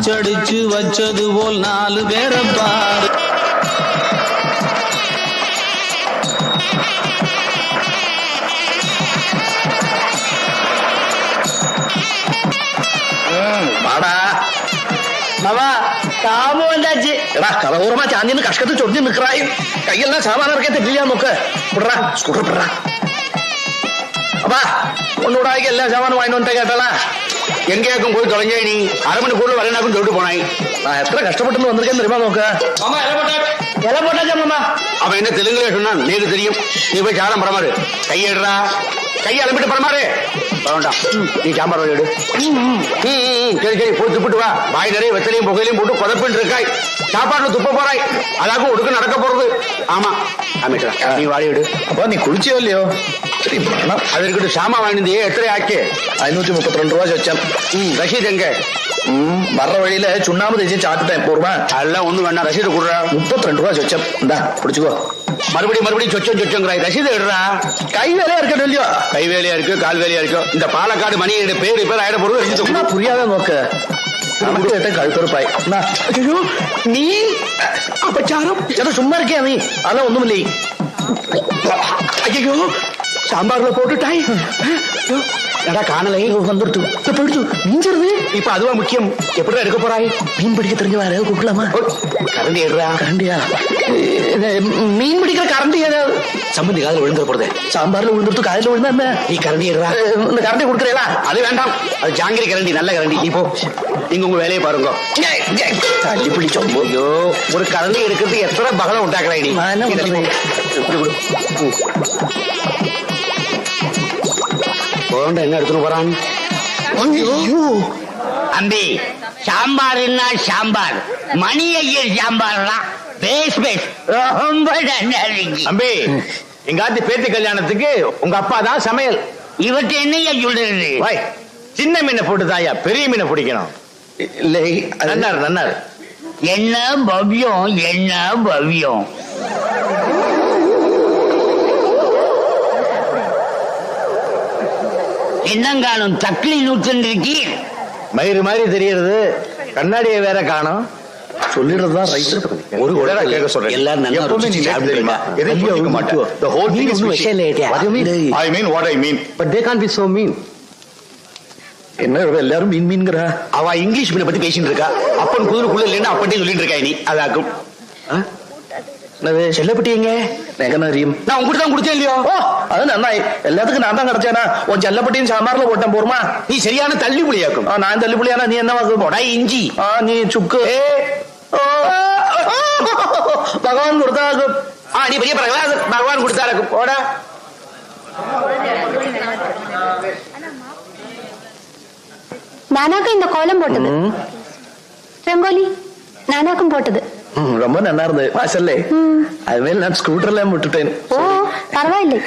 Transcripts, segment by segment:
അച്ചടിച്ചു വച്ചതുപോൽ നാല് പേരപ്പാട് എടാ കഥകൂർമ്മ ചാന്തിന്ന് കഷ്കത്തിൽ ചൊടിഞ്ഞ് നിൽക്കറായും കയ്യെല്ലാം സാമാനം ഇറക്കി തെറ്റില്ല നോക്ക് വിടറാ സ്കൂട്ടർ വിടറാ. അപ്പാ ഒന്നുകൂടായി എല്ലാ സാമാനും വാങ്ങിനോട്ടെ കേട്ടോളാ. எங்கேயாக்கும் போய் தொலைஞ்சே நீ அரை மணிக்குள்ள வரேனாக்கும் சொல்லிட்டு போனாய். நான் எத்தனை கஷ்டப்பட்டு வந்திருக்கேன்னு தெரியுமா நோக்க இலை போட்டாச்சா. மாமா? அவன் என்ன தெலுங்குல சொன்னான் நீக்கு தெரியும். நீ போய் சாதம் பரமாறு கையெடுறா கையை அலம்பிட்டு பரமாறு வேண்டாம். நீ சாம்பார் ம், சரி சரி போய் துப்பிட்டு வா. வாய் நிறைய வெத்தலையும் புகையிலையும் போட்டு புதப்பின்னு இருக்காய். சாப்பாடுல துப்ப போறாய். அதாக்கும் ஒடுக்க நடக்க போறது. ஆமா ஆமிட்டா நீ வாடி எடு. அப்பா நீ குளிச்சியோ இல்லையோ? பணம் அது இருக்கட்டும் சாமா வாங்கினது எத்தனை ஆச்சு ஐநூத்தி முப்பத்தி ரெண்டு ரூபா வச்சேன் ம். ரசீது எங்க? ம், வர்ற வழியில சுண்ணாம்பு தேய்ச்சி சாப்பிட்டுட்டேன் போருமா அதெல்லாம் ஒண்ணும் வேண்டாம். ரசீது கொடுறா. முப்பத்தி ரெண்டு ரூபா வச்சேன் இந்தா பிடிச்சுக்கோ. மறுபடியும் மறுபடியும் சொச்சம் சொச்சங்கிறாய் ரசீது எடுறா? கை வேலையா இருக்கட்டும் இல்லையோ கை வேலையா இருக்கு கால் வேலையா இருக்கு. இந்த பாலக்காடு மணியோட பேரு பேர் ஆயிட போறது புரியாத நோக்க. கழுத்தொருப்பாய் நீ அபச்சாரம்? சும்மா இருக்கியா நீ? அதெல்லாம் ஒண்ணும் இல்லை ஐயோ சாம்பார்ல போட்டுட்டாய்? எடா காணலை. வந்துடுத்து இப்ப போயிடுச்சு. நீஞ்சிருது இப்ப அதுவா முக்கியம். எப்படிடா எடுக்க போறாய்? மீன் பிடிக்க தெரிஞ்ச வேற கூப்பிடலாமா கரண்டி எடுறா கரண்டியா? மீன் பிடிக்கிற கரண்டி ஏதாவது சம்பந்தி காதல் விழுந்துற போறது. சாம்பார்ல விழுந்துட்டு காலையில விழுந்தா என்ன? நீ கரண்டி எடுறா இந்த கரண்டி கொடுக்குறீங்களா அது வேண்டாம். அது ஜாங்கிரி கரண்டி நல்ல கரண்டி. நீ போ. நீங்க உங்க வேலையை பாருங்க. தள்ளி பிடிச்சோம். ஐயோ ஒரு கரண்டி எடுக்கிறது எத்தனை பகலம் உண்டாக்குறாய் நீ? நான் என்ன எடுத்துட்டு போறான்? அம்பி சாம்பார்னா சாம்பார் மணி ஐயர் சாம்பார்னா பேஸ் பேஸ். ரொம்ப அம்பி எங்காத்து பேத்தி கல்யாணத்துக்கு உங்க அப்பா தான் சமையல். இவற்றை என்னையா சொல்றது? வாய் சின்ன மீனை போட்டு தாயா பெரிய மீனை பிடிக்கணும். இல்லை நன்னாரு நன்னாரு. என்ன பவ்யம் என்ன பவ்யம். என்னங்காணும் தக்லி நூற்றுருக்கீர். மயிறு மாதிரி தெரியறது கண்ணாடியை வேற காணோம். சொல்லிடுறதுதான் ரைட்டு ஒரு உடனே கேட்க சொல்றேன். எல்லாரும் நல்லா எப்பவுமே நீ தெரியுமா? ஐயோ, புரிஞ்சுக்க மாட்டேன். the whole thing is இல்லையா? What you mean? I mean what I mean. But they can't be so mean. என்ன எல்லாரும் மீன் மீன்கிறா அவ இங்கிலீஷ் மீனை பத்தி பேசிட்டு இருக்கா. அப்பன் குதிரைக்குள்ள இல்லைன்னா அப்பன்ட்டே சொல்லிட்டு இருக்கா நீ. அதாக்கும். என்னது? செல்லப்பட்டி எங்க? நெகனரியும் நான் உங்ககிட்ட தான் கொடுத்தேன் இல்லையோ? ஓ அது நன்னாய். எல்லாத்துக்கும் நான் தான் கிடைச்சேனா? உன் செல்லப்பட்டியும் சாம்பார்ல போட்டேன் போருமா? நீ சரியான தள்ளி புளியாக்கும் நான் தள்ளுபடியானா நீ என்ன போடா இஞ்சி. ஆ நீ சுக்கு. ஓ, பகவான் கொடுத்தாக்கும் ஆ நீ பெரிய பிரகலாத பகவான் கொடுத்தாரு போடா. நானாக்கும் இந்த கோலம் போட்டது. ரங்கோலி நானாக்கும் போட்டது. ரொம்ப நல்லா இருந்தது வாசல்ல ம். அதுமேல் நான் ஸ்கூட்டர்ல விட்டுட்டேன் ஓ பரவாயில்லை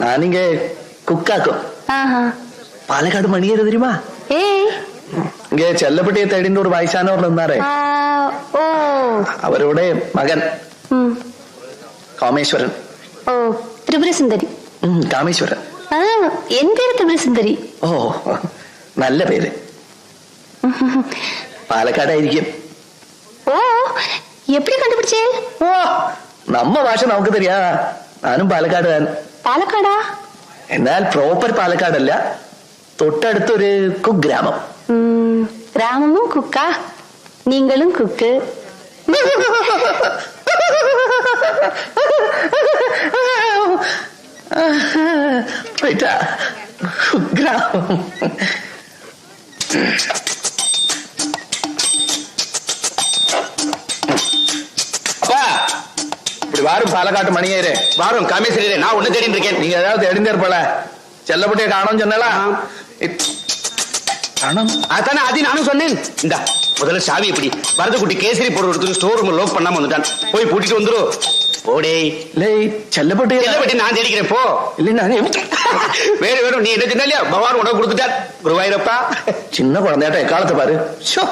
நான் இங்க குக்காக்கும் ஆஹா പാലക്കാട് മണിയേര് தெரியுமா ஏய் இங்க செல்லப்பட்டியை தேடின்னு ஒரு வயசானவர் இருந்தாரு ஆ, ஓ அவரோட மகன் ம் காமேஸ்வரன் ஓ திரிபுர சுந்தரி ம், காமேஸ்வரன் ஆ என் பேரு திரிபுர சுந்தரி ഓ നല്ല പേര് പാലക്കാടായിരിക്കും ஓ எப்படி கண்டுபிடிச்சே ഓ നമ്മ ഭാഷ നമുക്ക് தெரியா ഞാനും പാലക്കാടുകാരൻ പാലക്കാടാ എന്നാൽ പ്രോപ്പർ പാലക്കാടല്ല തൊട്ടടുത്തൊരു കുഗ്രാമം ம், கிராமமும் குக்கா நீங்களும் குக்கு പോയിട്ടാ കുഗ്രാമം வாரும் பாலக்காட்டு மணியேரு வாரம் காமேஸ்வரே நான் ஒண்ணு தேடிட்டு இருக்கேன். நீங்க ஏதாவது தெரிந்தார் போல. செல்லப்பட்டிய காணோம் சொன்னலா காணோம். அதானே அது நானும் சொன்னேன். இந்த முதல்ல சாவி எப்படி வரதுக்குட்டி கேசரி பொருள் எடுத்து ஸ்டோர் ரூம் லோக் பண்ணாம வந்துட்டான். போய் கூட்டிட்டு வந்துரு. போடே. இல்லை செல்லப்பட்டிய செல்லப்பட்டி நான் தேடிக்கிறேன் போ. இல்லை நானே வேறு வேணும் நீ என்ன சொன்ன இல்லையா? பகவான் உனக்கு கொடுத்துட்டார் குருவாயிரப்பா. சின்ன குழந்தையாட்ட எக்காலத்தை பாரு. ஷோ.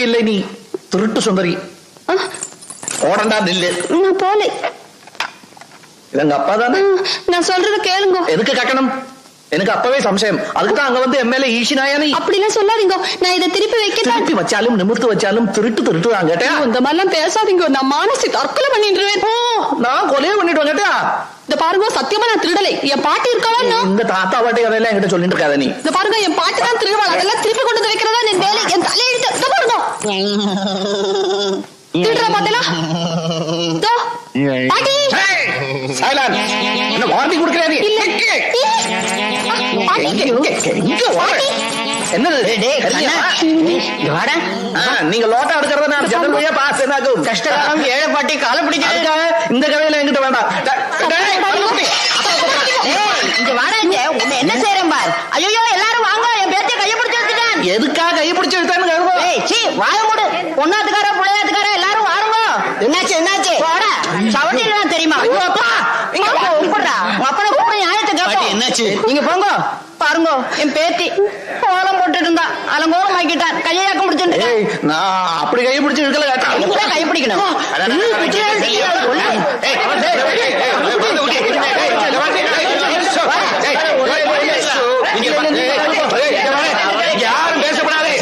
சுந்தரி இல்லை நீ. திருட்டு சுந்தரி ஓடண்டா நில்லு. நான் போலே. இது எங்க அப்பா தானே? நான் சொல்றத கேளுங்க. எதுக்கு கட்டணம் எனக்கு அப்பவே சம்சயம். அதுக்கு தான் அங்க வந்து எம்எல்ஏ ஈஷினாயா நீ அப்படிலாம் சொல்லாதீங்க. நான் இதை திருப்பி வைக்கத்தான். திருப்பி வச்சாலும் நிமிர்த்து வச்சாலும் திருட்டு திருட்டு தான் கேட்டா? ஐயோ, இந்த மாதிரிலாம் பேசாதீங்க. நான் மானசி தற்கொலை பண்ணிடுவேன். நான் கொலையே பண்ணிட்டு கேட்டா? இந்த பாருங்க சத்தியமா நான் திருடலை. என் பாட்டி இருக்காளா இந்த தாத்தா வாட்டி கதையெல்லாம் என்கிட்ட சொல்லிட்டு இருக்காத நீ. இந்த பாருங்க என் பாட்டி தான் திருடுவாள். அதெல்லாம் திருப்பி கொண்டு வைக்கிறதா? என் வேலை. என் தலையெழுத்து. திருடுற சைலான் என்ன வார்த்தை நீங்க லோட்டா எடுக்கிறத நான் வழியா பாஸ் என்னாகும்? கஷ்டகாலம் ஏழை பாட்டி காலை இந்த கதையில என்கிட்ட வேண்டாம். இங்க உன்னை என்ன செய்யறேன் பார்? ஐயோ எல்லாரும் வாங்க என் பேத்திய கைய பிடிச்சு வச்சுட்டேன் எதுக்காக கை பிடிச்சு எடுத்தான்னு கேட்கும் ஏய் சீ வாய மூடு பொண்ணாத்துக்கார புள்ளையாத்துக்கார எல்லாரும் வாருங்க என்னாச்சு என்னாச்சு போடா சவட்டிலாம் தெரியுமா ஐயோ அப்பா இங்க வா, கூப்பிடுறா உங்க அப்பனை கூப்பிட நியாயத்தை கேட்போம் என்னாச்சு? நீங்க போங்க பாருங்க என் பேத்தி கோலம் போட்டுட்டு இருந்தா அலங்கோலம் ஆக்கிட்டான் கையாக்கம் பிடிச்சிட்டு ஏய் நான் அப்படி கை பிடிச்சு இழுக்கல கேட்டா நீங்க கை பிடிக்கணும் யாரும்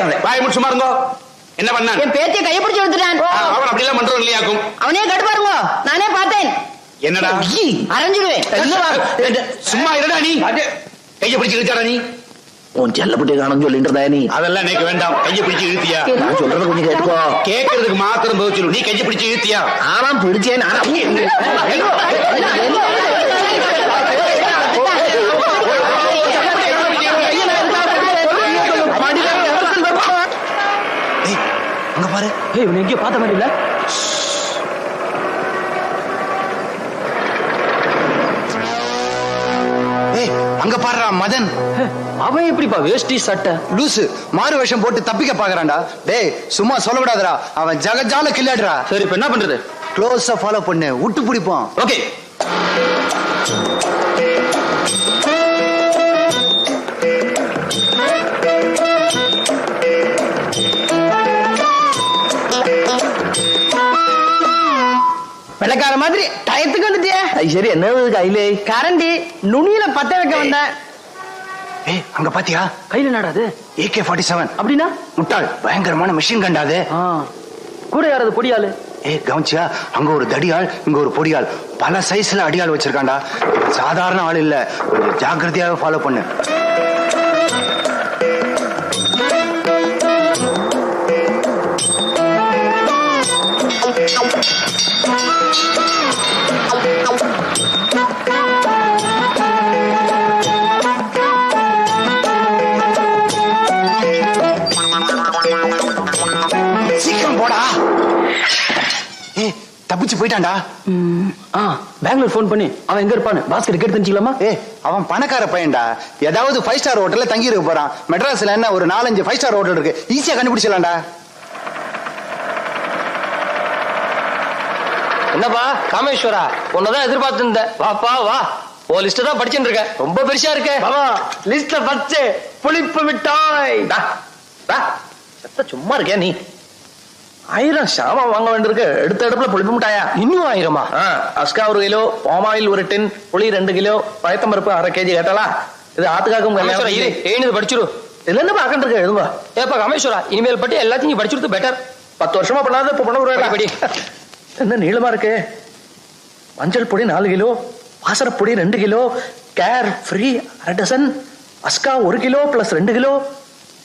பேசப்படாதே வாய் முடிச்சு சும்மா இருங்கோ என்ன பண்ணான் என் பேத்திய கைய பிடிச்சு எடுத்துட்டான் அவன் அப்படி எல்லாம் பண்றோம் இல்லையாக்கும் அவனே கட்டு பாருங்க நானே பார்த்தேன் என்னடா அரைஞ்சிடுவேன் சும்மா இருடா நீ கைய பிடிச்சு இழுத்தாடா நீ உன் செல்லப்பட்டி காணும் சொல்லிட்டு இருந்தா நீ அதெல்லாம் எனக்கு வேண்டாம் கைய பிடிச்சு இழுத்தியா நான் சொல்றத கொஞ்சம் கேட்டுக்கோ கேட்கறதுக்கு மாத்திரம் பதில் சொல்லு நீ கைய பிடிச்சு இழுத்தியா ஆனா பிடிச்சேன் ஆனா அங்க பாரு ஏய் இவனை எங்கேயோ பார்த்த மாதிரி இல்ல. அங்க பாடுறா மதன். அவன் எப்படிப்பா வேஷ்டி சட்டை? லூசு மாறு வேஷம் போட்டு தப்பிக்க பாக்குறான்டா டேய் சும்மா சொல்லக்கூடாதுடா. அவன் ஜகஜால கில்லாடுறா சரி இப்ப என்ன பண்றது? க்ளோஸா ஃபாலோ பண்ணு. விட்டு பிடிப்போம் ஓகே. வெள்ளக்கார மாதிரி டயத்துக்கு வந்துட்டியே. அது சரி என்னது கையிலே? கரண்டி நுனியில பத்த வைக்க வந்தேன். ஏய் அங்க பாத்தியா? கையில நடாது ஏகே ஃபார்ட்டி செவன் அப்படின்னா? முட்டாள் பயங்கரமான மிஷின் கண்டாது கூட யாராவது பொடியாளு? ஏய் கவனிச்சியா? அங்க ஒரு தடியாள் இங்க ஒரு பொடியாள். பல சைஸ்ல அடியாள் வச்சிருக்கான்டா. இவன் சாதாரண ஆள் இல்ல. கொஞ்சம் ஜாக்கிரதையாக ஃபாலோ பண்ணு. தப்பிச்சு போயிட்டான்டா. ஆ பெங்களூர் ஃபோன் பண்ணி. அவன் எங்க இருப்பான்னு. பாஸ்கெட் கேட்டு தெரிஞ்சுக்கலாமா ஏ அவன் பணக்கார பையன்டா. ஏதாவது ஃபைவ் ஸ்டார் ஹோட்டல்ல தங்கி இருக்க போறான். மெட்ராஸ்ல என்ன ஒரு நாலஞ்சு ஃபைவ் ஸ்டார் ஹோட்டல் இருக்கு. ஈஸியா கண்டுபிடிச்சிடலாம்டா. என்னப்பா காமேஸ்வரா? உன்னதான் எதிர்பார்த்து இருந்தேன் வாப்பா வா. ஓ லிஸ்ட் தான் படிச்சுட்டு இருக்க. ரொம்ப பெருசா இருக்க. லிஸ்ட்ல பச்சை புளிப்பு மிட்டாய். சும்மா இருக்கியா நீ? ஆயிரம் சாமான் வாங்க வேண்டியிருக்கு. எடுத்த இடத்துல புளிப்பு மிட்டாயா? இன்னும் ஆயிரமா? அஸ்கா ஒரு கிலோ பாமாயில் ஒரு டின் புளி ரெண்டு கிலோ பயத்தம்பருப்பு அரை கேஜி கேட்டாளா? இது ஆத்துக்காக்கும் ஏழுது படிச்சிரு. இதுல என்ன பாக்கண்டு இருக்க? எழுதுங்க ஏப்பா காமேஸ்வரா இனிமேல் பட்டி எல்லாத்தையும் நீ படிச்சுடுறது பெட்டர் பத்து வருஷமா பண்ணாத இப்ப பண்ண ஒரு படி, என்ன நீளமா இருக்கு? மஞ்சள் பொடி நாலு கிலோ வாசரப்பொடி ரெண்டு கிலோ கேர் ஃப்ரீ அரை டசன் அஸ்கா ஒரு கிலோ பிளஸ் ரெண்டு கிலோ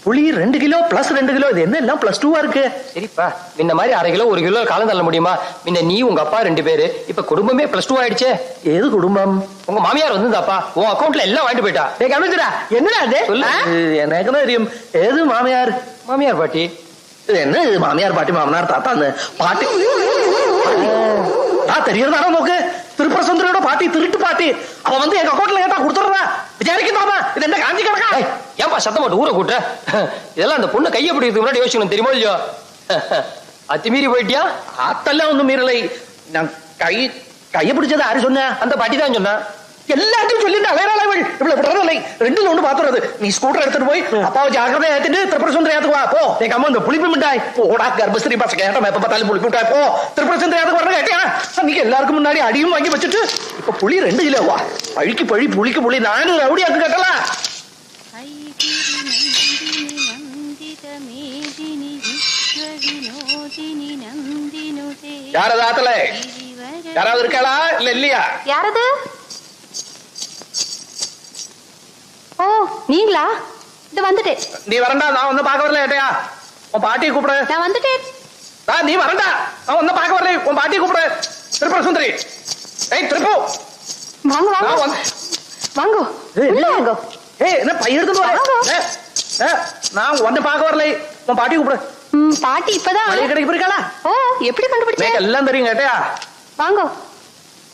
புளி ரெண்டு கிலோ பிளஸ் ரெண்டு கிலோ இது என்ன எல்லாம் பிளஸ் டூவா இருக்கு? சரிப்பா. இந்த மாதிரி அரை கிலோ ஒரு கிலோ காலம் தள்ள முடியுமா? முன்ன நீ உங்க அப்பா ரெண்டு பேரு இப்ப குடும்பமே பிளஸ் டூ ஆயிடுச்சே. ஏது குடும்பம்? உங்க மாமியார் வந்திருந்தாப்பா. உன் அக்கௌண்ட்ல எல்லாம் வாங்கிட்டு போயிட்டா. டேய் கமிஷனா என்னடா அது எனக்கு தெரியும். ஏது மாமியார்? மாமியார் பாட்டி. இது என்ன இது? மாமியார் பாட்டி மாமனார் தாத்தா பாட்டி. ஆ தெரியறதானா நோக்கு திருப்பர சுந்தரியோட பாட்டி திருட்டு பாட்டி. அவ வந்து எங்க அக்கௌண்ட்ல கேட்டா கொடுத்துறதா விசாரிக்கலாமா இது என்ன காஞ்சி கிடக்கா ஏன்பா சத்தம் போட்டு ஊரை கூட்ட இதெல்லாம் அந்த பொண்ணு கையை பிடிக்கிறதுக்கு முன்னாடி யோசிக்கணும் தெரியுமோ இல்லையோ? அத்துமீறி போயிட்டியா? ஆத்தெல்லாம் ஒண்ணும் மீறலை. நான் கை கைய பிடிச்சது யாரு சொன்ன? அந்த பாட்டி தான் சொன்னா. எல்லாத்தையும் சொல்லிட்டு அலையறாள் அவள் இவ்வளவு விடுறதில்லை ரெண்டுல ஒண்ணு பாத்துறது. நீ ஸ்கூட்டர் எடுத்துட்டு போய் அப்பாவை ஜாக்கிரதையா ஏத்துட்டு திரிபுர சுந்தரியாத்துக்கு வா. போ. எங்க அம்மா இந்த புளிப்பு மிட்டாய். போடா கர்ப்பஸ்திரி பாச கேட்டோம் எப்ப பார்த்தாலும் புளிப்பு மிட்டாய். போ. திரிபுர சுந்தரியாத்துக்கு வரணும் கேட்டியா? அன்னைக்கு எல்லாருக்கும் முன்னாடி அடியும் வாங்கி வச்சுட்டு இப்ப புளி ரெண்டு கிலோவா பழிக்கு பழி புளிக்கு புளி நானும் ரவுடியாக்கு கேட்டலாம் யாரது யாராவது இருக்காளா? இல்ல இல்லையா? யாரது? ஓ நீங்களா? இது வந்துட்டேன் நீ வரண்டா நான் வந்து பார்க்க வரல ஏட்டையா. உன் பாட்டியை கூப்பிடு. நான் வந்துட்டேன் ஆ, நீ வரண்டா. நான் வந்து பார்க்க வரல. உன் பாட்டியை கூப்பிடு. திரிபுர சுந்தரி. ஏய் திருப்பு வாங்க வாங்க. வந்து வாங்க? வாங்க. ஏய் என்ன பையன் எடுத்து வாங்க. நான் உன்னை பார்க்க வரல. உன் பாட்டி கூப்பிடு. பாட்டி இப்பதான் கடைக்கு போயிருக்காளா? ஓ எப்படி கண்டுபிடிச்ச? எனக்கு எல்லாம் தெரியும் கேட்டையா வாங்க.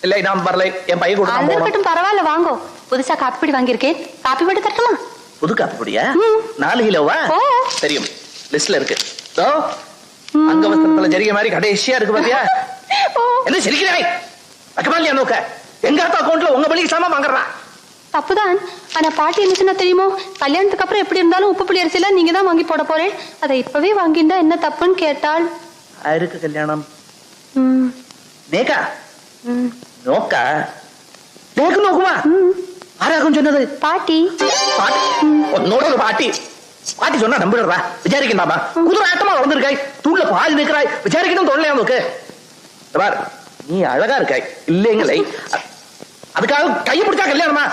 இல்ல நான் வரல. என் பையன் கூட அது இருக்கட்டும் பரவாயில்ல வாங்க. புதுசா காப்பி பொடி வாங்கியிருக்கேன். காப்பி பொடி தரட்டுமா? புது காப்பிப்படியா? ம். நாலு கிலோவா? ஓ. தெரியும். லிஸ்ட்ல இருக்கு. தோ அங்க வஸ்திரத்துல ஜரிகை மாதிரி கடைசியா இருக்கு பாத்தியா? ஓ. என்ன சிரிக்கிறாய் அக்கமா இல்லையா நோக்க எங்க அக்கௌண்ட்ல உங்க பலிக்கு சாமா வாங்குறான் தப்புதான். ஆனா பாட்டி என்ன சொன்னா தெரியுமோ? கல்யாணத்துக்கு அப்புறம் எப்படி இருந்தாலும் உப்பு புளி அரிசிலாம் நீங்க தான் வாங்கி போட போறேன். அதை இப்பவே வாங்கியிருந்தா என்ன தப்புன்னு கேட்டாள். யாருக்கு கல்யாணம். ம், நேக்கா நேக்கு நோக்குமா ம். ஆராகும் சொன்னது பாட்டி ஒரு பாட்டி பாட்டி சொன்னா நம்பிடுறா விசாரிக்கண்டாமா குதிரை ஆட்டமா வளர்ந்துருக்காய் தூள்ல பால் நிற்கிறாய் விசாரிக்கணும் நோக்கு இந்த பார் நீ அழகா இருக்காய் இல்லைங்களே அதுக்காக கையை பிடிச்சா கல்யாணமா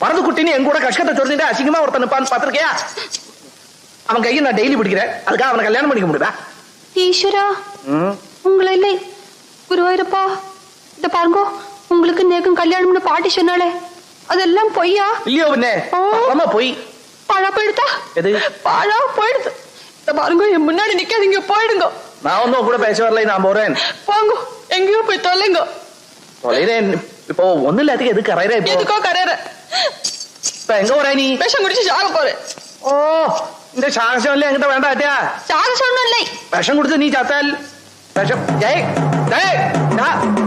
வரது குட்டின்னு என் கூட கஷ்டத்தை சொல்லிட்டு அசிங்கமா ஒருத்தன் நிப்பான்னு பாத்திருக்கியா அவன் கையை நான் டெய்லி பிடிக்கிறேன் அதுக்காக அவனை கல்யாணம் பண்ணிக்க முடியுதா ஈஸ்வரா உங்களை இல்லை குருவாயிருப்பா இத பாருங்க உங்களுக்கு நேக்கும் கல்யாணம்னு பாட்டி சொன்னாலே அதெல்லாம் பொய்யா இல்லையோ பின்னே ஆ. ஆமா போய் பழா போயிடுதா எது? பழா போயிடுது இத பாருங்க என் முன்னாடி நிக்காதீங்க போயிடுங்க நான் ஒன்னும் உன் கூட பேச வரலை நான் போறேன் போங்க எங்கேயோ போய் தொலைங்க தொலைறேன் இப்போ ஒண்ணு இல்லாததுக்கு எதுக்கு கரையிற இப்போ எதுக்கோ கரையற இப்ப எங்க போற நீ விஷம் குடிச்சு சாக போறேன் ஓ இந்த சாகசம் இல்ல என்கிட்ட வேண்டாட்டியா சாக சொன்னும் இல்லை விஷம் கொடுத்து நீ ചാത്താൽ விஷம் ஜெய் ஜெய் டா,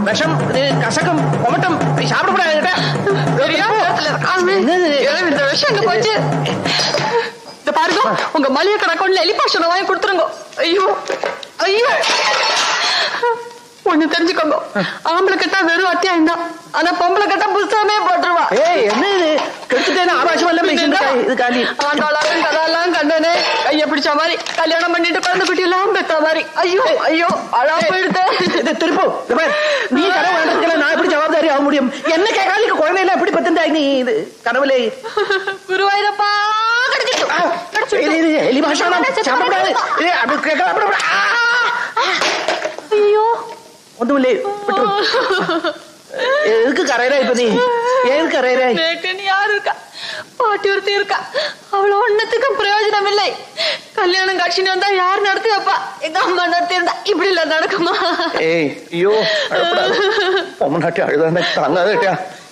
விஷம் கசகம் கொமட்டம் நீ சாப்பிடக்கூடாது இந்த விஷம் எங்க போச்சு இத பாருங்க உங்க மளிகை கடை அக்கௌண்ட்ல எலிபாஷனை வாங்கி கொடுத்துருங்க ஐயோ ஐயோ ஒண்ணு தெரிஞ்சுக்கோங்க. ஆம்பளை கட்டா வெறும் அத்தியாயம் தான். ஆனா பொம்பளை கட்டா புஸ்தகமே போட்டுருவா. ஏய் என்ன இது? கெடுத்துட்டேன்னு ஆபாசம் எல்லாம் இருக்கா? இது காலி ஆண்டாளாவும் கதாலாம் கண்டனே கைய பிடிச்ச மாதிரி கல்யாணம் பண்ணிட்டு குழந்தை குட்டி எல்லாம் பெத்த மாதிரி. ஐயோ ஐயோ அழா போயிடுது இது திருப்பு. நீ கனவு வேண்டதுக்கெல்லாம் நான் எப்படி ஜவாப்தாரி ஆக முடியும்? என்ன கேட்காலிக்கு குழந்தையில எப்படி பத்திருந்தாய் நீ? இது கனவுலே. குருவாயிரப்பா எலி பாஷா இது, அப்படி கேட்க அப்படி, அப்படி. ஆ! ஐயோ. விட்டுரு. எதுக்கு கரையிற இப்ப நீ? ஏன் கரையிற? நேக்குன்னு யாரு இருக்கா? பாட்டி ஒருத்தி இருக்கா. அவள ஒன்னத்துக்கும் பிரயோஜனம் இல்லை கல்யாணம் காட்சின்னு வந்தா யார் நடத்தி வைப்பா எங்க அம்மா நடத்தி இருந்தா இப்படி இல்ல நடக்குமா? ஏய் ஐயோ பொம்மநாட்டி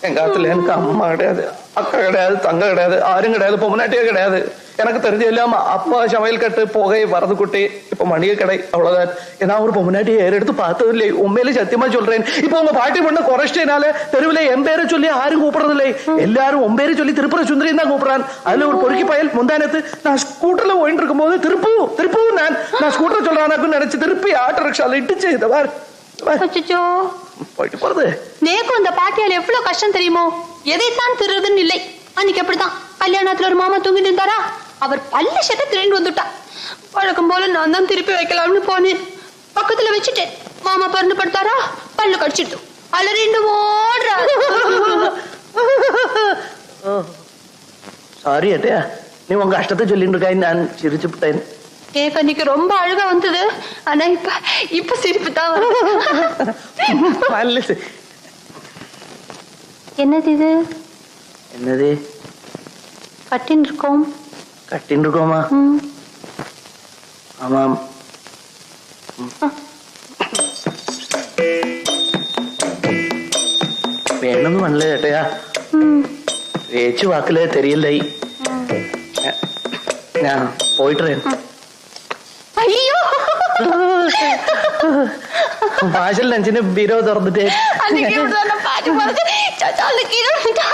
எங்க காலத்துல எனக்கு அம்மா கிடையாது. அக்கா கிடையாது தங்க கிடையாது ஆரும் கிடையாது பொம்மநாட்டியே கிடையாது. எனக்கு தெரிஞ்ச இல்லாம அப்பா சமையல் கட்டு புகை வரது குட்டி இப்ப மணிய கடை அவ்வளவுதான். ஏன்னா ஒரு பொம்மநாட்டியை ஏறெடுத்து பார்த்தது இல்லை உண்மையிலே சத்தியமா சொல்றேன். இப்ப உங்க பாட்டி பொண்ணு குறைச்சிட்டனால தெருவில் என் பேரை சொல்லி யாரும் கூப்பிடுறது இல்லை எல்லாரும் உன் பேரை சொல்லி திருப்புற சுந்தரி தான் கூப்பிடுறான். அதுல ஒரு பொறுக்கி பயல் முந்தானத்து. நான் ஸ்கூட்டர்ல போயிட்டு இருக்கும்போது திருப்பு திருப்பு நான். நான் ஸ்கூட்டர் சொல்றானாக்குன்னு நினைச்சு திருப்பி ஆட்டோ ரிக்ஷால இட்டுச்சு இந்த பார் அச்சச்சோ. போயிட்டு போறது. நேக்கும் அந்த பாட்டியால் எவ்வளவு கஷ்டம் தெரியுமோ? எதைத்தான் திருடுதுன்னு இல்லை. அன்னைக்கு அப்படித்தான். கல்யாணத்துல ஒரு மாமா தூங்கிட்டு இருந்தாரா? அவர் பல்ல சட்ட திருண்டு வந்துட்டா. வழக்கம் போல நான் தான் திருப்பி வைக்கலாம்னு போனேன். பக்கத்துல வச்சுட்டேன். மாமா பறந்து படுத்தாரா? பல்லு கடிச்சிட்டு அலறிண்டு ஓடுறாரு சாரி அட்டையா நீ உங்க கஷ்டத்தை சொல்லிட்டு இருக்காய் நான் சிரிச்சு விட்டேன். அன்னைக்கு ரொம்ப அழுக வந்தது. ஆனா இப்ப இப்ப சிரிப்பு தான் வருது. என்னது இது? என்னது? கட்டின் இருக்கோம். கட்டின்னு இருக்கோமா. ஆமாம் பண்ணல ஏட்டையா ம். பேச்சு வாக்குல தெரியலை. நான் போயிட்டுறேன். ஐயோ ഭാഷയിൽ നെഞ്ചിന് ബീരോ തുറന്നിട്ട് அன்னைக்கு இப்படி சொன்னப்பா காட்டி போறது சச்சால கீழே விழுந்துட்டா.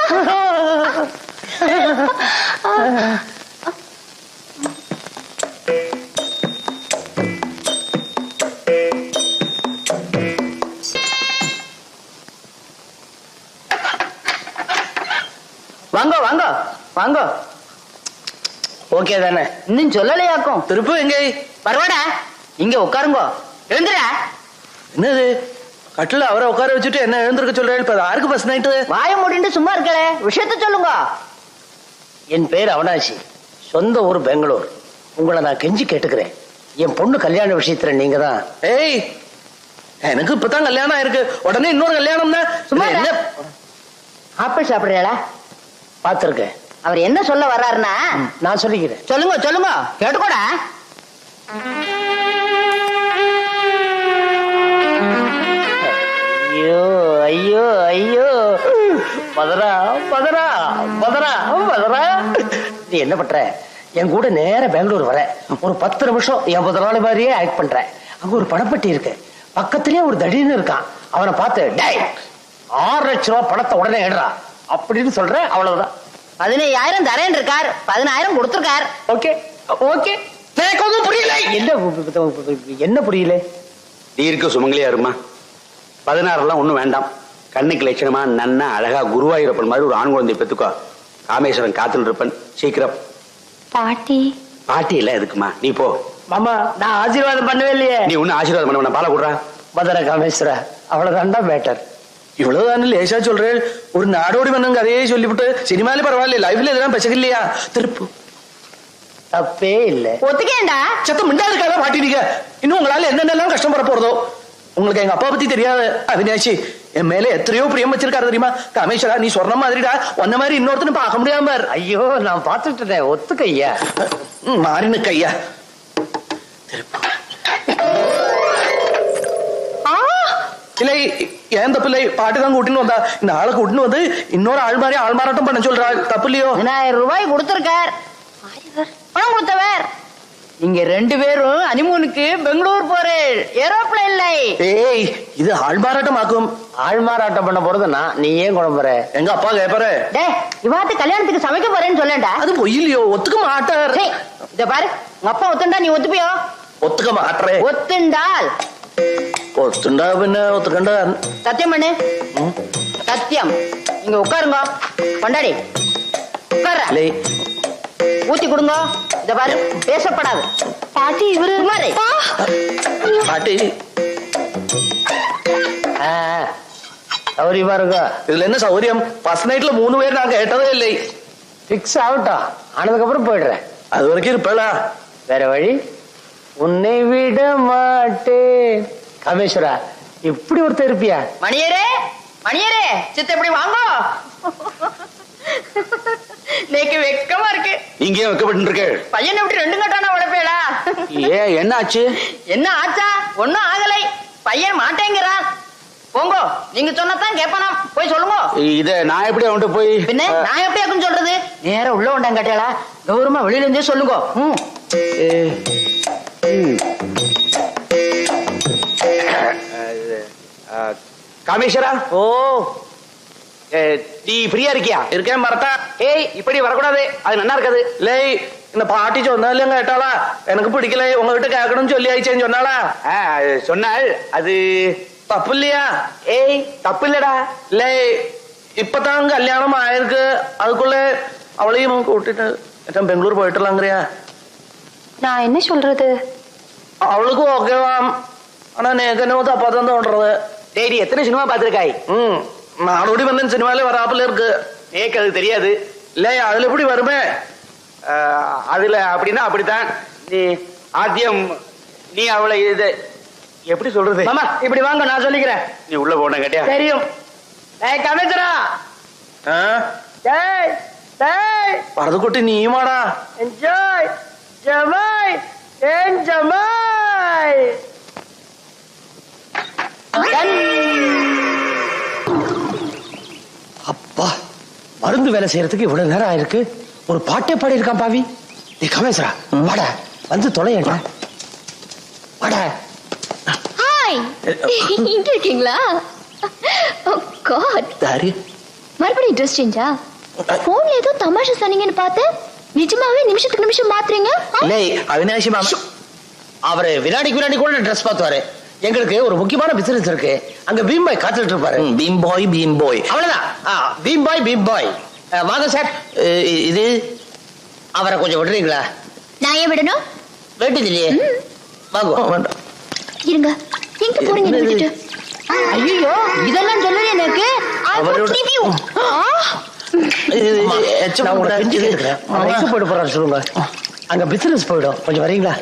வாங்க வாங்க வாங்க ஓகே தானே இன்னும் சொல்லலையாக்கும் திருப்பு எங்கே பரவாடா இங்க உட்காருங்க. எழுந்துடா என்னது? கட்டில அவரை உட்கார வச்சுட்டு என்ன எழுந்திருக்க சொல்றேன் இப்ப யாருக்கு பஸ் நைட்டு? வாய மூடிட்டு சும்மா இருக்கலே விஷயத்த சொல்லுங்க. என் பேர் அவனாசி சொந்த ஊர் பெங்களூர். உங்களை நான் கெஞ்சி கேட்டுக்கிறேன். என் பொண்ணு கல்யாண விஷயத்துல நீங்க தான். ஏய் எனக்கு இப்பதான் கல்யாணம் ஆயிருக்கு. உடனே இன்னொரு கல்யாணம் தான். சும்மா என்ன? ஆப்பிள் சாப்பிடுறீங்களா? பார்த்துருக்கேன். அவர் என்ன சொல்ல வர்றாருன்னா? நான் சொல்லிக்கிறேன். சொல்லுங்க சொல்லுங்க. கேட்டுக்கோடா. ஐயோ ஐயோ ஐயோ. மதரா மதரா மதரா மதரா நீ என்ன பண்ற? என் கூட நேர பெங்களூர் வர. ஒரு பத்து நிமிஷம் என் முதலாளி மாதிரியே ஆக்ட் பண்ற. அங்க ஒரு பணப்பட்டி இருக்கு. பக்கத்திலேயே ஒரு தடின்னு இருக்கான். அவனை பார்த்து டேய் ஆறு லட்ச ரூபா பணத்தை உடனே எடுறா. அப்படின்னு சொல்றேன் அவ்வளவுதான். பதினையாயிரம் தரேன் இருக்கார் பதினாயிரம் கொடுத்துருக்கார். Okay okay. எனக்கு ஒன்றும் புரியல. என்ன என்ன புரியல? நீ இருக்க சுமங்கலியா இருமா பதினாறுலாம் ஒண்ணும் வேண்டாம். கண்ணுக்கு லட்சணமா நன்னா அழகா குருவாயூரப்பன் மாதிரி ஒரு ஆண் குழந்தை பெத்துக்கோ காமேஸ்வரன் காத்துல இருப்பன் சீக்கிரம். பாட்டி. பாட்டி இல்ல எதுக்குமா? நீ போ. மாமா நான் ஆசீர்வாதம் பண்ணவே இல்லையே. நீ ஒன்னும் ஆசீர்வாதம் பண்ண வேணாம். பாலை குடுறா. மதுர காமேஸ்வரா அவ்வளவுதான்டா மேட்டர் இவ்வளவுதான் லேசா சொல்றேன். ஒரு நாடோடி மன்னன் கதையே சொல்லிவிட்டு சினிமால பரவாயில்ல. லைவ்ல இதெல்லாம் பெசக இல்லையா திருப்பு. தப்பே இல்ல. ஒத்துக்கேண்டா சத்தம் மிண்டா இருக்காத மாட்டினீங்க. இன்னும் உங்களால என்னென்னலாம் கஷ்டம் வர போறதோ? உங்களுக்கு எங்க அப்பா பத்தி தெரியாது அவினாஷி என் மேல எத்தனையோ பிரியம் வச்சிருக்காரு தெரியுமா? காமேஸ்வரா நீ சொன்ன மாதிரிடா. உன்ன மாதிரி இன்னொருத்தனும் பார்க்க முடியாம. ஐயோ நான் பார்த்துட்டேன் ஒத்துக்க ஐயா. மாறினு கையா இல்லை ஏன் தப்பு இல்லை பாட்டு தான் கூட்டின்னு வந்தா? இந்த ஆளை கூட்டின்னு வந்து இன்னொரு ஆள் மாதிரி ஆள் மாறாட்டம் பண்ண சொல்றா. தப்பு இல்லையோ? பதினாயிரம் ரூபாய் கொடுத்துருக்கார். பணம் கொடுத்தவர். நீங்க ரெண்டு பேரும் அனிமூனுக்கு பெங்களூர் போறேன் ஏரோப்ளேன்ல. ஏய் இது ஆள் மாறாட்டம் ஆக்கும் ஆள்மாறாட்டம் பண்ண போறது நான். நீ ஏன் குழம்புற எங்க அப்பா கேப்பாரு. டே இவாத்து கல்யாணத்துக்கு சமைக்க போறேன்னு சொல்லேன்டா அது பொய் இல்லையோ ஒத்துக்க மாட்டார். டேய், இத பாரு. உங்க அப்பா ஒத்துண்டா நீ ஒத்துப்பியோ? ஒத்துக்க மாட்டறே ஒத்துண்டால். ஒத்துண்டா பின்ன ஒத்துக்கண்டா. சத்தியம் பண்ணு. சத்தியம். நீங்க உட்காருங்க. கொண்டாடி. உட்கார இல்லை ஊத்தி கொடுங்க. இத பாரு பேசப்படாது. பாட்டி இவரு குமாரே. பாட்டி. ஆ, சௌரியமா இருக்கும் இதுல என்ன சௌரியம்? ஃபர்ஸ்ட் நைட்ல மூணு பேர் நான் கேட்டதே இல்லை. பிக்ஸ் ஆகட்டும். ஆனதுக்கு அப்புறம் போயிடுறேன். அது வரைக்கும் இருப்பேளா வேற வழி? உன்னை விட மாட்டேன். காமேஸ்வரா இப்படி ஒருத்தர் இருப்பியா? மணியரே மணியரே சித்த எப்படி வாங்க. நேக்கு வெக்கமா இருக்கு. நீங்க ஏன் வைக்கப்பட்டு இருக்க பையன் எப்படி ரெண்டு கட்டானா உழைப்பேடா ஏன் என்ன ஆச்சு என்ன ஆச்சா? ஒண்ணும் ஆகலை. பையன் மாட்டேங்கிறான். போங்கோ நீங்க சொன்னதான் கேட்பானாம். போய் சொல்லுங்க. இத நான் எப்படி அவன்கிட்ட போய் பின்ன நான் எப்படி இருக்குன்னு சொல்றது? நேரா உள்ள வந்தாங்க கேட்டாளா. கௌரவமா வெளியில இருந்தே சொல்லுங்க. ம். காமேஸ்வரா ஓ ஏ, ஃப்ரீயா இருக்கியா இருக்கேன் மரட்டா ஏய் இப்படி வரக்கூடாது அது நல்லா இருக்காது இல்லை இந்த பாட்டி சொன்னாலும் கேட்டாளா எனக்கு பிடிக்கல உங்ககிட்ட கேட்கணும்னு சொல்லி ஆயிடுச்சேன்னு சொன்னாளா ஆ, அது சொன்னால் அது தப்பு இல்லையா ஏய் தப்பு இல்லடா இல்லை இப்பதான் கல்யாணம் ஆயிருக்கு அதுக்குள்ள அவளையும் கூட்டிட்டு ஏன் பெங்களூர் போயிட்டலாங்கிறியா நான் என்ன சொல்றது அவளுக்கும் ஓகேவாம் ஆனா நேக்கு என்னவோ தப்பா தான் தோன்றது டேய் நீ எத்தனை சினிமா பார்த்திருக்காய் ம் மன்னன் சினிமாலே வராப்புல இருக்கு ஏக்கு அது தெரியாது. இல்லை அதுல எப்படி வருமே அதுல அப்படின்னா அப்படித்தான் நீ ஆத்தியம் நீ அவளை இது எப்படி சொல்றது? மாமா இப்படி வாங்க நான் சொல்லிக்கிறேன் நீ உள்ள போன கேட்டியா தெரியும் ஏய் காமேஸ்வரா ஆ? டேய் டேய் வரதுக்குட்டி நீயுமாடா என்ஜாய் ஜமாய் ஏன் ஜமாய் மருந்து வேலை செய்யறதுக்கு இவ்வளவு நேரம் ஆயிருக்கு. ஒரு பாட்டே பாடி இருக்கான் பாவி. நீ கமேஸ்வரா வாடா. வந்து தொலையடா வாடா. ஹாய் இங்க இருக்கீங்களா? காட் தாரி மறுபடியும் ட்ரெஸ் சேஞ்சா போன்ல ஏதோ தமாஷா சொன்னீங்கன்னு பார்த்தேன். நிஜமாவே நிமிஷத்துக்கு நிமிஷம் மாத்துறீங்க? இல்லை அவினாஷி மாமா. அவரு வினாடிக்கு வினாடி கூட ட்ரெஸ் பார்த்துவாரு. எங்களுக்கு ஒரு முக்கியமான பிசினஸ் இருக்கு. அங்க பீம் பாய் காத்துட்டு இருப்பாரு பீம் பாய் பீம் பாய் அவ்வளவுதான். ஆ, பீம் பாய் பீம் பாய் வாங்க சார். இது? அவரை கொஞ்சம் விடுறீங்களா? நான் ஏன் விடணும்? வேண்டியது இல்லையே வாங்க. வேண்டாம். இருங்க. எங்க போறீங்க விட்டுட்டு ஐயோ இதெல்லாம் சொல்லுது எனக்கு. அவரோட- சொல்லுங்க. அங்க பிசினஸ் போயிடும். கொஞ்சம் வரீங்களா?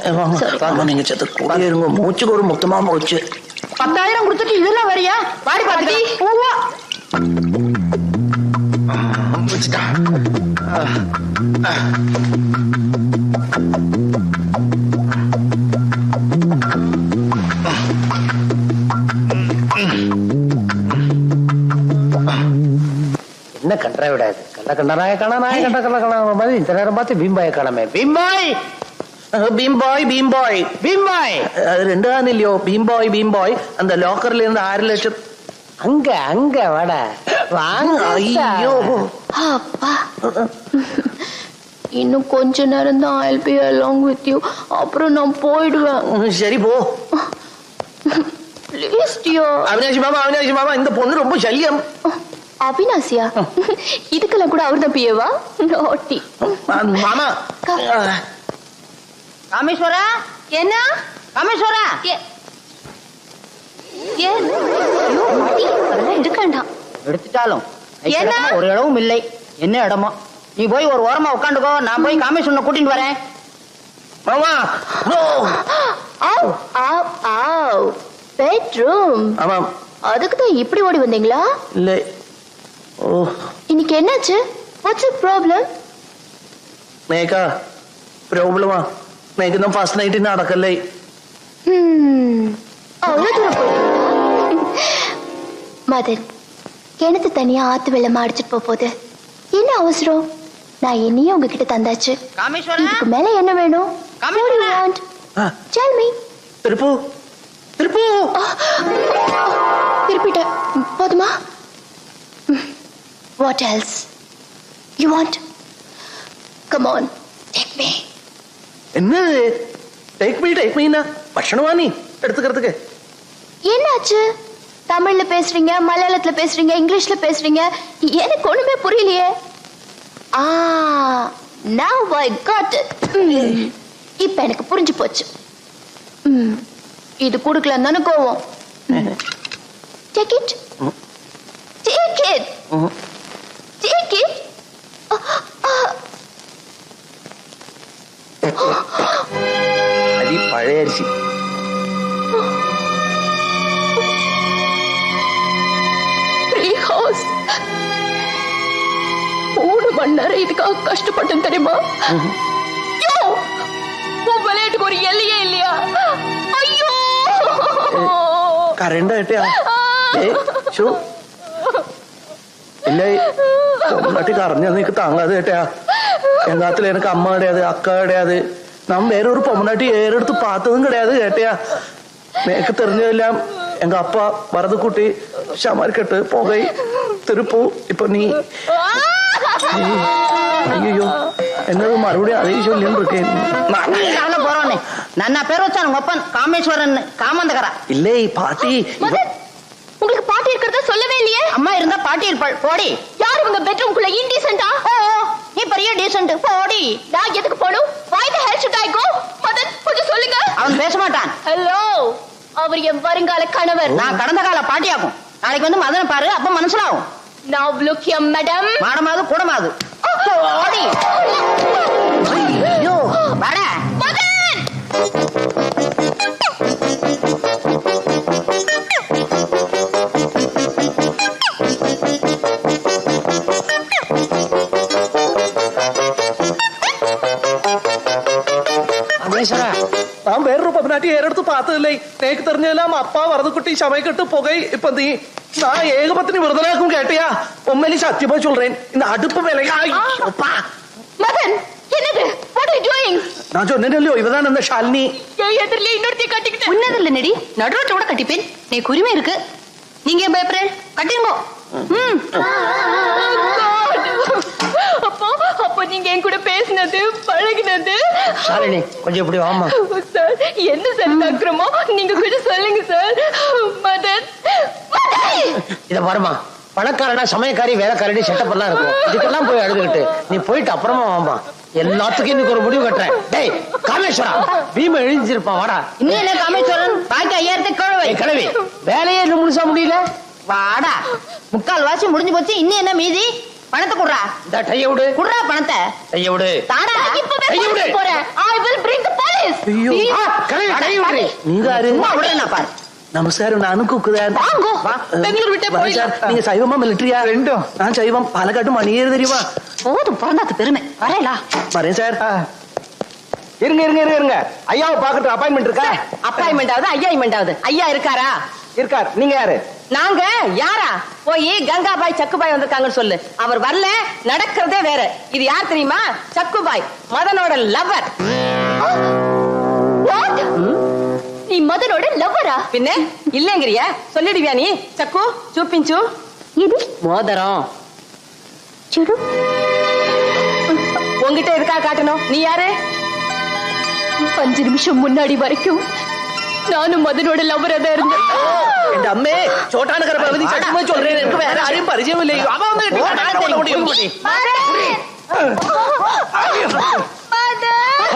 வாங்க நீங்க செத்து கூட இருங்க. மூச்சுக்கு ஒரு முத்தமா போச்சு. பத்தாயிரம் கொடுத்துட்டு இதெல்லாம் வரியா? வாடி பாத்துக்கலாம் பூவா. என்ன கண்டா விடாது கண்டனாய காணானாய கண்ட காணாம மாதிரி இந்த நேரம் பார்த்து பீம்பாய காணாமே. பீம்பாய்! பீம் பாய் பீம் பாய் பீம்பாய்! அது ரெண்டு தான் இல்லையோ? பீம் பாய் பீம் பாய் அந்த லாக்கர்ல இருந்து ஆறு லட்சம். அங்க அங்க வாட. வாங்க ஐயோ. அப்பா. இன்னும் கொஞ்ச நேரம் தான் I'll be along with you. அப்புறம் நான் போயிடுவேன். சரி போ. ப்ளீஸ் டியோ அவினாஷி மாமா அவினாஷி மாமா இந்த பொண்ணு ரொம்ப சல்யம் அவினாசியா? இதுக்கெல்லாம் கூட அவர் தான் பியவா நாட்டி. மாமா. ராமேஸ்வரா? என்ன? ராமேஸ்வரா? எடுக்கண்டாம் எடுத்துட்டாலும் ஒரு இடமும் இல்லை. என்ன இடமோ? நீ போய் ஒரு ஓரமா உட்காந்துக்கோ. நான் போய் காமேஸ்வரனை கூட்டிட்டு வரேன். மாமா. பெட்ரூம். ஆமாம். அதுக்கு தான் இப்படி ஓடி வந்தீங்களா? இல்லை. இன்னைக்கு என்னாச்சு? வாட்ஸ் ப்ராப்ளம் மேகா ப்ராப்ளமா மேக்கு தான் ஃபர்ஸ்ட் நைட்டு நடக்கலை. அவ்வளோ தூரம் போயிட்டீங்களா மதன் கிணத்து தனியா ஆத்து வெள்ளமா அடிச்சிட்டு போக போகுது. என்ன அவசரம்? நான் என்னையும் உங்ககிட்ட தந்தாச்சு. இதுக்கு மேல என்ன வேணும்? Tell me. திருப்பு. திருப்பு. திருப்பிட்டேன். போதுமா? What else you want come on take me என்னது? டேக் மீ டேக் மீனா பட்சணமா நீ எடுத்துக்கிறதுக்கு என்னாச்சு? தமிழ்ல பேசுறீங்க மலையாளத்துல பேசுறீங்க இங்கிலீஷ்ல பேசுறீங்க எனக்கு ஒண்ணுமே புரியலையே. ஆ now I got it. ம், இப்ப எனக்கு புரிஞ்சு போச்சு. இது கொடுக்கலன்னு தானே கோவம். டேக் இட் டேக் இட் பழைய அரிசி த்ரீ ஹவர்ஸ் மூணு மணி நேரம் இதுக்காக கஷ்டப்பட்டேன் தெரியுமா யோ, உன் விளையாட்டுக்கு ஒரு எல்லையே இல்லையா ஐயோ കരണ്ട് കേട്ടിയാ ഏയ് ഷോ ഇല്ല പൊന്നാട്ടി കറഞ്ഞ നിനക്ക് താങ്ങാതെ കേട്ടിയാ എങ്ങാത്തില് എനിക്ക് അമ്മ கிடையாது அக்கா கிடையாது நம்ம வேற ஒரு பொம்மநாட்டி ஏறெடுத்து பார்த்ததும் கிடையாது கேட்டியா எனக்கு தெரிஞ்சதெல்லாம் எங்க அப்பா வரதுக்குட்டி சமாளிக்கட்டு புகை திருப்பு இப்ப நீ ஐயோ என்னது மறுபடியும் அதையும் சொல்லின்னு இருக்கேன் நான் நானே போறோன்னு நன்னா பேர் வச்சான் உங்க அப்பன் காமேஸ்வரன் காமந்தகரா இல்லை பாட்டி உங்களுக்கு பாட்டி இருக்கிறதா சொல்லவே இல்லையே அம்மா இருந்தா பாட்டி இருப்பாள் போடி யார் உங்க பெட்ரூம்குள்ள இன்டீசென்டா நீ பெரிய டீசென்ட் போடி நான் எதுக்கு போணும் why the hell should I go Madan கொஞ்சம் சொல்லுங்க. அவன் பேச மாட்டான் ஹலோ அவர் என் வருங்கால கணவர். நான் கடந்த கால பாட்டியாகும். நாளைக்கு வந்து மதனை பாரு அப்ப மனசிலாகும் look here madam. மாடமாது கூடமாது. ஓடி. ஐயோ வாட மதன்! அமேஸ்வரா நான் வேறொரு பொம்மநாட்டி ஏறெடுத்து பார்த்ததில்லை நேக்கு தெரிஞ்சதெல்லாம் அப்பா வரதுக்குட்டி சமைக்கட்டு புகை இப்ப நீ நான் ஏகபத்தினி விருதனாக்கும் கேட்டியா உண்மையிலே சத்தியமா சொல்றேன் இந்த அடுப்பு விலையா ஐயோப்பா. மதன் என்னது what are you doing? நான் சொன்னேன் இல்லையோ இவதான் இந்த ஷாலினி என் எதிரிலே இன்னொருத்தி கட்டிக்கிட்டேன் உன்னதில்ல நடி நடுரோட்டு கூட கட்டிப்பேன் நீ உரிமை இருக்கு நீங்க ஏன் பயப்படுறேன் கட்டிருங்கோ அப்போ அப்போ நீங்க என் கூட பேசினது பழகினது. ஷாலினி கொஞ்சம் இப்படி வாமா சார் என்ன சார் இந்த அக்கிரமம்? நீங்க கொஞ்சம் சொல்லுங்க சார். மதன் இத பாருமா பணக்காரனா சமயக்காரி வேலைக்காரடி செட்டப் எல்லாம் இருக்கும். இதுக்கெல்லாம் போய் அழுதுகிட்டு நீ போயிட்டு அப்புறமா வாமா எல்லாத்துக்கும் இன்னைக்கு ஒரு முடிவு கட்டுறேன். டேய் காமேஸ்வரா பீம எழுந்திருப்பான் வாடா. இன்னும் என்ன காமேஸ்வரன்? பாக்கி ஐயாயிரத்தை கழுவை. கிழவி. வேலையே இன்னும் முழுசா முடியல? வாடா முக்கால் வாசி முடிஞ்சு போச்சு இன்னும் என்ன மீதி? பணத்தை குடுறா. இந்த டைய விடு. குடுறா பணத்தை. டைய விடு. தாடா இப்பவே கையை விடு. போலீஸ் போறேன். I will bring the police. ஆ, கிழவி கை விடு. நீங்க யாரு சும்மா விடுறேன் பாரு. நமஸ்காரம் நானும் குக்குதான் வாங்கோ. பெங்களூர் விட்டே போயிடலாம் நீங்க சைவமா மிலிட்டரியா? ரெண்டும். நான் சைவம். பாலக்காட்டு மணியேறு தெரியுமா போதும் பிறந்தாத்து பெருமை. வரேலா. வரேன் சார். இருங்க இருங்க இருங்க இருங்க. ஐயாவை பாக்கட்டும் அப்பாயின்மெண்ட் இருக்கா? அப்பாயின்மெண்ட் ஆகுது ஐயாயின்மெண்ட் ஆகுது. ஐயா இருக்காரா? இருக்கார். நீங்க யாரு? நாங்க யாரா? போய் கங்காபாய் சக்குபாய் வந்திருக்காங்கன்னு சொல்லு. அவர் வரல நடக்கிறதே வேற. இது யார் தெரியுமா? சக்குபாய் மதனோட லவ்வர் நீ மதனோட லவ்வரா பின்ன? இல்லங்கிறிய. சொல்லிடுவியா நீ? சக்கு சூப்பிஞ்சு இது மோதரம். சுடு. உங்ககிட்ட எதுக்காக காட்டணும்? நீ யாரு? அஞ்சு நிமிஷம் முன்னாடி வரைக்கும் நானும் மதனோட லவ்வரா தான் இருந்தேன். என் அம்மே சோட்டான கரபாவதி சத்தியமா சொல்றேன். எனக்கு வேற யாரையும் பரிச்சயம் இல்லை. அவன் வந்து.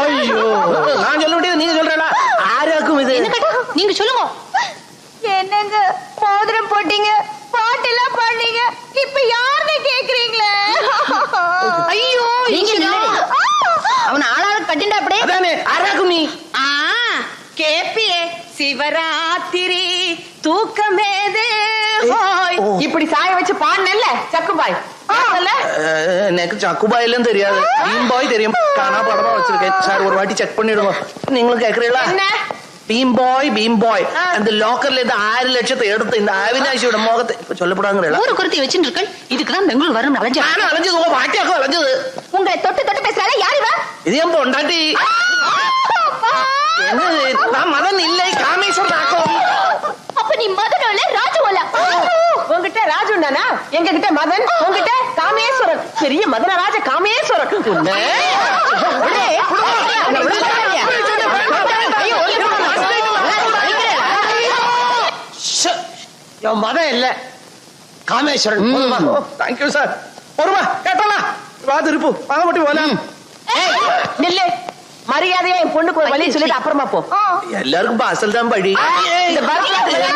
ஐயோ. நான் சொல்ல முடியாது நீங்க சொல்றா ஆராக்கும் இது. நீங்க சொல்லுங்க. என்னங்க? மோதிரம் போட்டீங்க? பாட்டெல்லாம் பாடுனீங்க? இப்ப யாருன்னு கேக்குறீங்களே? ஐயோ நீங்க. அவன ஆளாளு கட்டிண்டா அப்படியே அதானே ஆராக்கும் நீ. ஆ கேப்பியே. சிவராத்திரி தூக்கமேதே. இப்படி சாய வச்சு பாடினல்ல சக்குபாய். எனக்கு சக்குபாயிலும் தெரியாது. பாய் தெரியும். காணா படமா வச்சிருக்கேன். சார் ஒரு வாட்டி செக் பண்ணிடுங்க. நீங்களும் கேக்குறீங்களா? என்ன? பீம் பாய் பீம் பாய் ஆ. அந்த லாக்கர்ல இருந்து ஆறு லட்சத்தை எடுத்து இந்த அவினாஷியோட முகத்தை இப்ப சொல்லப்படாங்கிறீங்களா ஊரு குறித்தி வச்சுட்டு இருக்கேன் இதுக்குதான் பெங்களூர் வரும் அலைஞ்சா நானும் அலைஞ்சது உங்க பாட்டியாக்கும் அலைஞ்சது. உங்களை தொட்டு தொட்டு பேசுறால யாரு இது என் பொண்டாட்டி? நான் மதன் இல்லை காமேஸ்வரன் ஆக்கம் அப்ப நீ மதனோல ராஜுவல உங்ககிட்ட ராஜுண்டானா எங்க கிட்ட மதன் உங்ககிட்ட காமேஸ்வரன் பெரிய காமேஸ்வரன்? ஐயோ, ஷ். என் மதம் இல்ல காமேஸ்வரன்? தேங்க்யூ சார் பொறுமா கேட்டலாம் வா திருப்பு வாங்க போட்டு போலாம் ஏய், நில்லு மரியாதையா என் பொண்ணுக்கு ஒரு வழி சொல்லிட்டு அப்புறமா போ. எல்லாருக்கும் பாசல் தான் படி இந்த பரதநாட்டியம்